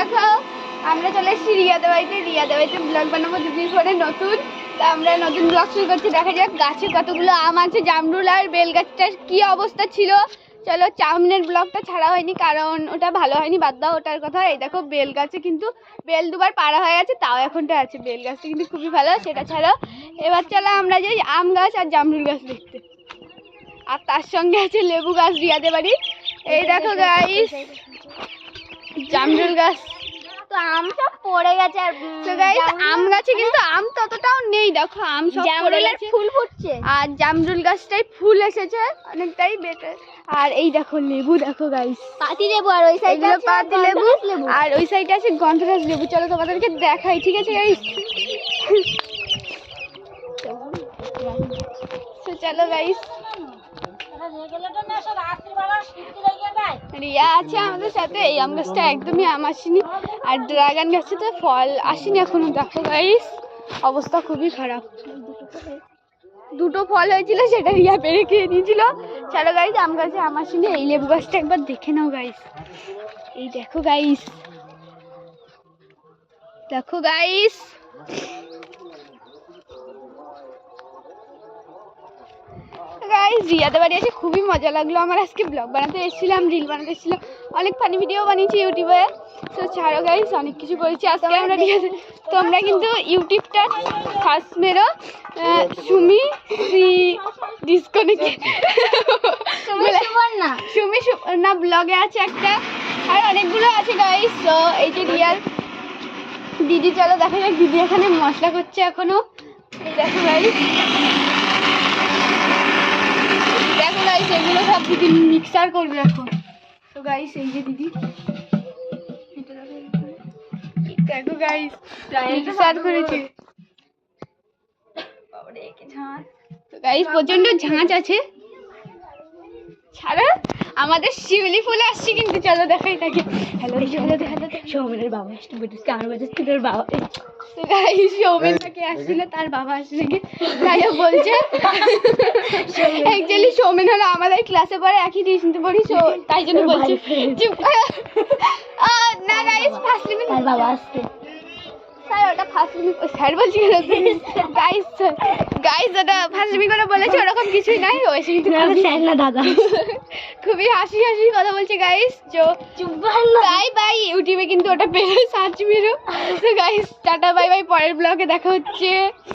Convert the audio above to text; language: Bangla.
দেখো, আমরা চলে এসেছি রিয়াদের বাড়িতে রিয়াদের বাড়িতে ব্লগ বানাবো দুদিন পরে নতুন। তা আমরা নতুন ব্লগ শুরু করছি। দেখা যাক গাছে কতগুলো আম আছে, জামরুল আর বেল গাছটার কি অবস্থা ছিল। চলো চাউমিনের ব্লগটা ছাড়া হয়নি, কারণ ওটা ভালো হয়নি। বাদ দাও ওটার কথা। এই দেখো বেল গাছে কিন্তু বেল দুবার পাড়া হয়ে গেছে তাও এখনটা আছে। বেল গাছটা কিন্তু খুবই ভালো, সেটা ছাড়াও এবার চলো আমরা যাই আম গাছ আর জামরুল গাছ দেখতে। আর তার সঙ্গে আছে লেবু গাছ রিয়াদের বাড়ি এই দেখো গাইস জামরুল গাছ। তো আম সব পড়ে গেছে আর তো গাইস আম গাছে কিন্তু আম ততটাও নেই দেখো আম সব জামরুলের ফুল ফুটছে? আর জামরুল গাছটাই ফুল এসেছে অনেকটাই বেটার আর এই দেখো লেবু দেখো গাইস পাতি লেবু আর ওই সাইডে এগুলো পাতি লেবু আর ওই সাইডে আছে গন্ধরাজ লেবু। চলো তোমাদেরকে দেখাই ঠিক আছে গাইস তো চলো গাইস রিয়া আছে আমাদের সাথে, এই আম গাছটা একদমই আম আসেনি। আর ড্রাগন গাছটাতে ফল আসেনি এখনও, দেখো গাইস অবস্থা খুবই খারাপ। দুটো ফল হয়েছিল, সেটা রিয়া পেরে খেয়ে নিয়েছিল। চলো গাইস আম গাছে আম আসেনি, এই লেবু গাছটা একবার দেখে নাও গাইস এই দেখো গাইস দেখো গাইস গাইস রিয়াদের বাড়ি এসে খুবই মজা লাগল। আমার আজকে ব্লগ বানাতে এসেছিলাম রিল বানাতে এসেছিলাম। অনেক ফানি ভিডিও বানিয়েছি ইউটিউবে। তো ছাড়ো গাইস অনেক কিছু করেছি। আজকে আমরা রিয়াতে তোমরা কিন্তু ইউটিউবটা ফার্স্ট মেরো। সুমি সি ডিসকানেক্ট না। সুমি না ব্লগে আছে একটা। আর অনেকগুলো আছে গাইস তো এই যে রিয়ার দিদি চলো দেখা যাক। দিদি এখানে মশলা করছে এখনও। দেখো গাইস গাইস এগুলো সব দিদি মিক্সার করবে এখন। তো গাইস এই যে দিদি। দেখো, গাইস মিক্সার করেছে। তো গাইস প্রচণ্ড ঝাঁঝ আছে। ছাড়া আমাদের শিউলি ফুল আসছে কিন্তু চলো দেখাই তাকে। হ্যালো হ্যালো হ্যালো সৌমেনের বাবা আসতে বাবা? তো গাইস সৌমেন তাকে আসছিল তার বাবা আসলে বলছে। অ্যাকচুয়ালি সৌমেন হলো আমাদের ক্লাসে পড়ে একই টিউশনতে পড়ি so তাই জন্য বলছে। চুপ। না গাইস ফার্স্ট লিমিট তার বাবা আসছে। স্যার ওটা ফার্স্ট লিমিট স্যার বলছি গাইস গাইস ওটা ফার্স্ট লিমিট করে বলেছে ওরকম কিছুই নাই। কিন্তু খুবই- স্যার না দাদা। খুবই হাসি হাসি কথা বলছে গাইস চুপ বাই বাই ইউটিউবে কিন্তু ওটা পেলে সার্চ মেরো তো গাইস টাটা বাই বাই পরের ব্লগে দেখা হচ্ছে।